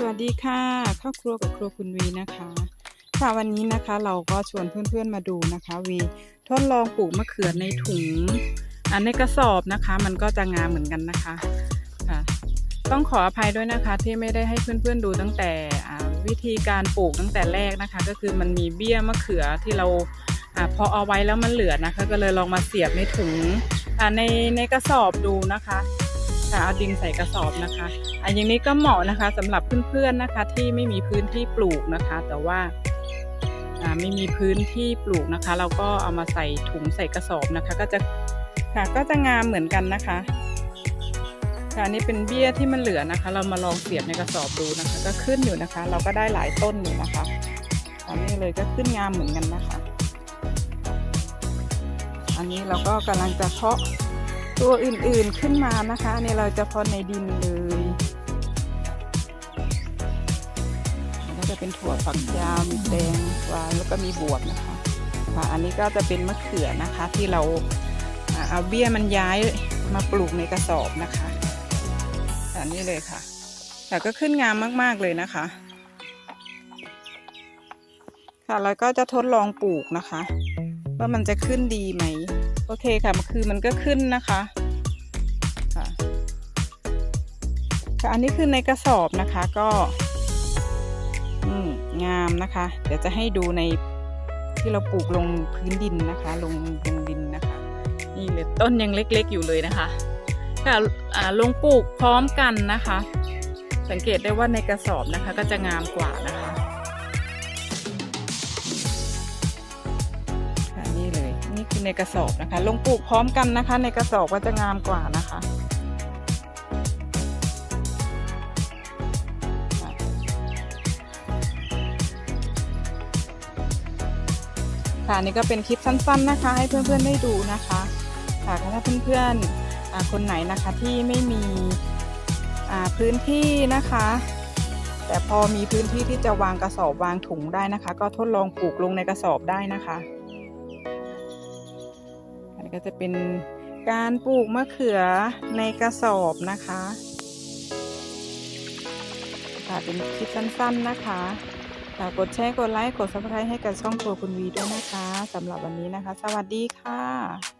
สวัสดีค่ะครอบครัวกับครัวคุณวีนะคะ ค่ะวันนี้นะคะเราก็ชวนเพื่อนๆมาดูนะคะวีทดลองปลูกมะเขือในถุงอ่าในกระสอบนะคะ มันก็จะงามเหมือนกันนะคะค่ะต้องขออภัยด้วยนะคะที่ไม่ได้ให้เพื่อนๆดูตั้งแต่อ่าวิธีการปลูกตั้งแต่แรกนะคะ ก็คือมันมีเบี้ยมะเขือที่เราอาพอเอาไว้แล้วมันเหลือนะคะ ก็เลยลองมาเสียบในถุงอ่าในในกระสอบดูนะคะ ค่ะเอาดินใส่กระสอบนะคะอันอย่างนี้ก็เหมาะนะคะสำหรับเพื่อนๆนะคะ ที่ไม่มีพื้นที่ปลูกนะคะ แต่ว่าไม่มีพื้นที่ปลูกนะคะ เราก็เอามาใส่ถุงใส่กระสอบนะคะ ก็จะค่ะก็จะงามเหมือนกันนะคะค่ะอันนี้เป็นเบี้ยที่มันเหลือนะคะ เรามาลองเสียบในกระสอบดูนะคะ ก็ขึ้นอยู่นะคะ เราก็ได้หลายต้นอยู่นะคะอันนี้เลยก็ขึ้นงามเหมือนกันนะคะ อันนี้เราก็กำลังจะเพาะ ตัวอื่นๆขึ้นมานะคะอันนี่เราจะเพาะในดินเลยก็จะเป็นถั่วฝักยาวมีแตงวาแล้วก็มีบวบนะคะค่ะอันนี้ก็จะเป็นมะเขือนะคะที่เราเอาเบี้ยมันย้ายมาปลูกในกระสอบนะคะอันนี้เลยค่ะ แต่ก็ขึ้นงามมากๆเลยนะคะ ค่ะแล้วก็จะทดลองปลูกนะคะ ว่ามันจะขึ้นดีไหมโอเคค่ะคือมันก็ขึ้นนะคะ ค่ะอันนี้คือในกระสอบนะคะก็งามนะคะ เดี๋ยวจะให้ดูในที่เราปลูกลงพื้นดินนะคะ ลงลงดินนะคะ นี่เลยต้นยังเล็กๆอยู่เลยนะคะค่ะลงปลูกพร้อมกันนะคะ สังเกตได้ว่าในกระสอบนะคะก็จะงามกว่านะคะนี่เลยนี่คือในกระสอบนะคะ ลงปลูกพร้อมกันนะคะ ในกระสอบก็จะงามกว่านะคะ ค่ะนี่ก็เป็นคลิปสั้นๆนะคะ ให้เพื่อนๆได้ดูนะคะค่ะถ้าเพื่อนๆคนไหนนะคะที่ไม่มีพื้นที่นะคะ แต่พอมีพื้นที่ที่จะวางกระสอบวางถุงได้นะคะ ก็ทดลองปลูกลงในกระสอบได้นะคะอันนี้ก็จะเป็นการปลูกมะเขือในกระสอบนะคะค่ะเป็นคลิปสั้นๆนะคะ ฝากกดแชร์ กดไลค์ กดซับสไครต์ให้กับช่องครัวคุณวีด้วยนะคะสำหรับวันนี้นะคะ สวัสดีค่ะ